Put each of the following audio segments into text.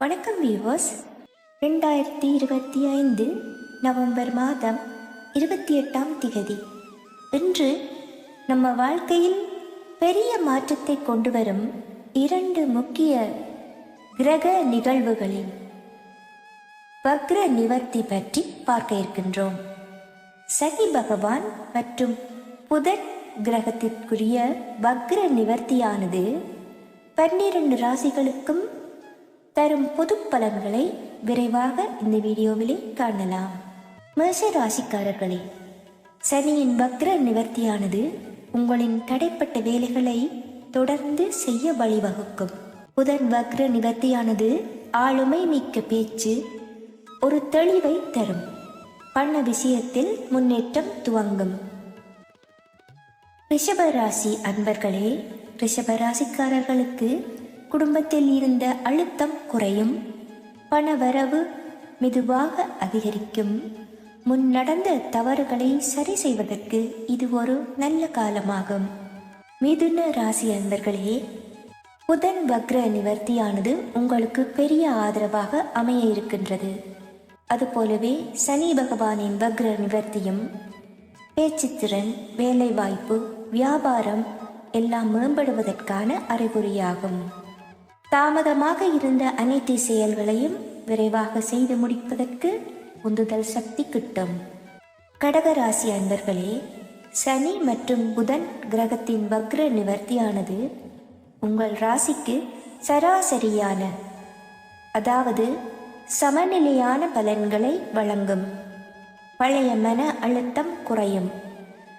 வணக்கம் வியூவர்ஸ் ரெண்டாயிரத்தி இருபத்தி ஐந்து நவம்பர் மாதம் இருபத்தி எட்டாம் திகதி. இன்று நம்ம வாழ்க்கையில் பெரிய மாற்றத்தை கொண்டு வரும் இரண்டு முக்கிய கிரக நிகழ்வுகளின் வக்ர நிவர்த்தி பற்றி பார்க்க இருக்கின்றோம். சனி பகவான் மற்றும் புதன் கிரகத்திற்குரிய வக்ர நிவர்த்தியானது பன்னிரண்டு ராசிகளுக்கும் தரும் பொது பலன்களை விரைவாக இந்த வீடியோவிலே காணலாம். மேஷ ராசிக்காரர்களே சனியின் வக்ர நிவர்த்தியானது உங்களின் தடைப்பட்ட வேலைகளை தொடர்ந்து செய்ய வழிவகுக்கும். புதன் வக்ர நிவர்த்தியானது ஆளுமை மிக்க பேச்சு ஒரு தெளிவை தரும். பண்ண விஷயத்தில் முன்னேற்றம் துவங்கும். ரிஷப ராசி அன்பர்களே ரிஷப ராசிக்காரர்களுக்கு குடும்பத்தில் இருந்த அழுத்தம் குறையும். பணவரவு மெதுவாக அதிகரிக்கும். முன் நடந்த தவறுகளை சரி செய்வதற்கு இது ஒரு நல்ல காலமாகும். மிதுன ராசி அன்பர்களே புதன் வக்ர நிவர்த்தியானது உங்களுக்கு பெரிய ஆதரவாக அமைய இருக்கின்றது. அதுபோலவே சனி பகவானின் வக்ர நிவர்த்தியும் பேச்சுத்திறன் வேலைவாய்ப்பு வியாபாரம் எல்லாம் மேம்படுவதற்கான அறிகுறியாகும். தாமதமாக இருந்த அனைத்து செயல்களையும் விரைவாக செய்து முடிப்பதற்கு உந்துதல் சக்தி கிட்டும். கடகராசி அன்பர்களே சனி மற்றும் புதன் கிரகத்தின் வக்ர நிவர்த்தியானது உங்கள் ராசிக்கு சராசரியான அதாவது சமநிலையான பலன்களை வழங்கும். பழைய மன அழுத்தம் குறையும்.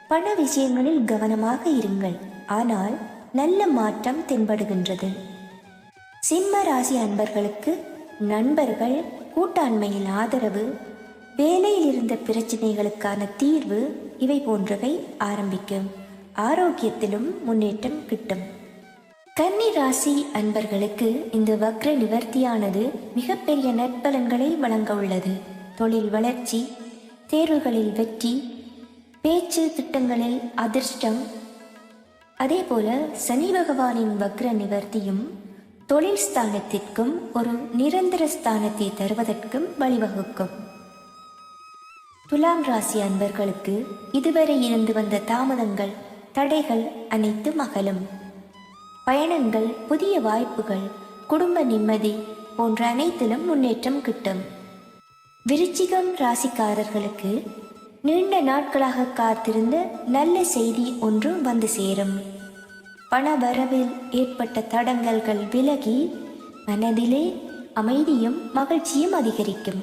பண விஷயங்களில் கவனமாக இருங்கள். ஆனால் நல்ல மாற்றம் தென்படுகின்றது. சிம்ம ராசி அன்பர்களுக்கு நண்பர்கள் கூட்டாண்மையில் ஆதரவு வேலையில் இருந்த பிரச்சனைகளுக்கான தீர்வு இவை போன்றவை ஆரம்பிக்கும். ஆரோக்கியத்திலும் முன்னேற்றம் கிட்டும். கன்னி ராசி அன்பர்களுக்கு இந்த வக்ர நிவர்த்தியானது மிகப்பெரிய நற்பலன்களை வழங்க உள்ளது. தொழில் வளர்ச்சி தேர்வுகளில் வெற்றி பேச்சு திட்டங்களில் அதிர்ஷ்டம் அதேபோல சனி பகவானின் வக்ர நிவர்த்தியும் தொழில் ஸ்தானத்திற்கும் ஒரு நிரந்தர ஸ்தானத்தை தருவதற்கும் வழிவகுக்கும். துலாம் ராசி அன்பர்களுக்கு இதுவரை இருந்து வந்த தாமதங்கள் தடைகள் அனைத்தும் அகலும். பயணங்கள் புதிய வாய்ப்புகள் குடும்ப நிம்மதி போன்ற அனைத்திலும் முன்னேற்றம் கிட்டும். விருச்சிகம் ராசிக்காரர்களுக்கு நீண்ட நாட்களாக காத்திருந்த நல்ல செய்தி ஒன்று வந்து சேரும். பண வரவில் ஏற்பட்ட தடங்கல்கள் விலகி மனதிலே அமைதியும் மகிழ்ச்சியும் அதிகரிக்கும்.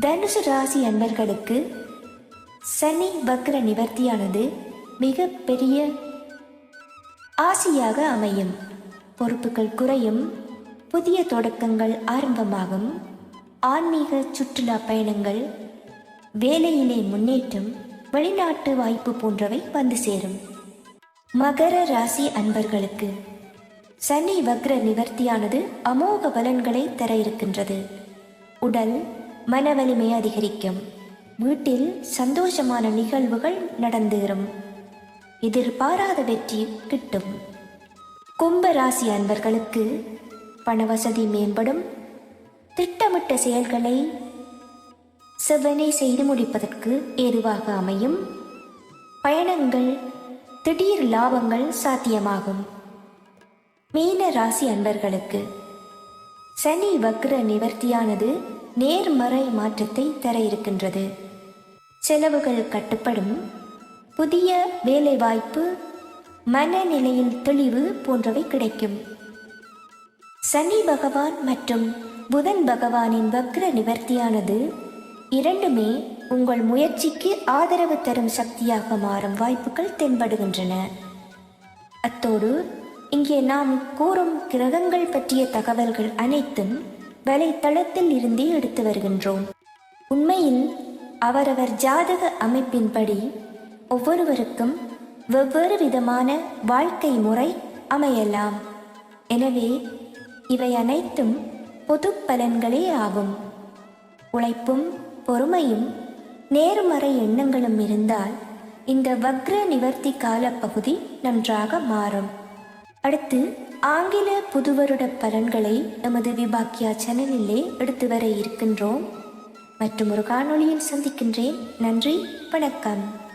தனுசு ராசி அன்பர்களுக்கு சனி வக்ர நிவர்த்தியானது மிக பெரிய ஆசையாக அமையும். பொறுப்புகள் குறையும் புதிய தொடக்கங்கள் ஆரம்பமாகும் ஆன்மீக சுற்றுலா பயணங்கள் வேலையிலே முன்னேற்றம் வெளிநாட்டு வாய்ப்பு போன்றவை வந்து சேரும். மகர ராசி அன்பர்களுக்கு சனி வக்ர நிவர்த்தியானது அமோக பலன்களை தர இருக்கின்றது உடல் மன வலிமை அதிகரிக்கும். வீட்டில் சந்தோஷமான நிகழ்வுகள் நடந்தேறும். எதிர்பாராத வெற்றி கிட்டும். கும்ப ராசி அன்பர்களுக்கு பணவசதி மேம்படும். திட்டமிட்ட செயல்களை செவ்வனை செய்து முடிப்பதற்கு ஏதுவாக அமையும். பயணங்கள் திடீர் லாபங்கள் சாத்தியமாகும். மீன ராசி அன்பர்களுக்கு சனி வக்ர நிவர்த்தியானது நேர்மறை மாற்றத்தை தர இருக்கின்றது. செலவுகள் கட்டுப்படும் புதிய வேலைவாய்ப்பு மனநிலையில் தெளிவு போன்றவை கிடைக்கும். சனி பகவான் மற்றும் புதன் பகவானின் வக்ர நிவர்த்தியானது இரண்டுமே உங்கள் முயற்சிக்கு ஆதரவு தரும் சக்தியாக மாறும் வாய்ப்புகள் தென்படுகின்றன. அத்தோடு இங்கே நாம் கூறும் கிரகங்கள் பற்றிய தகவல்கள் அனைத்தும் வலைத்தளத்தில் இருந்தே எடுத்து வருகின்றோம். உண்மையில் அவரவர் ஜாதக அமைப்பின்படி ஒவ்வொருவருக்கும் வெவ்வேறு விதமான வாழ்க்கை முறை அமையலாம். எனவே இவை அனைத்தும் பொது பலன்களே ஆகும். உழைப்பும் பொறுமையும் நேர்மறை எண்ணங்களும் இருந்தால் இந்த வக்ர நிவர்த்தி கால பகுதி நன்றாக மாறும். அடுத்து ஆங்கில புதுவருட பலன்களை நமது விபாக்கியா சேனலிலே எடுத்து வர இருக்கின்றோம். மற்றும் ஒரு காணொளியில் சந்திக்கின்றேன். நன்றி வணக்கம்.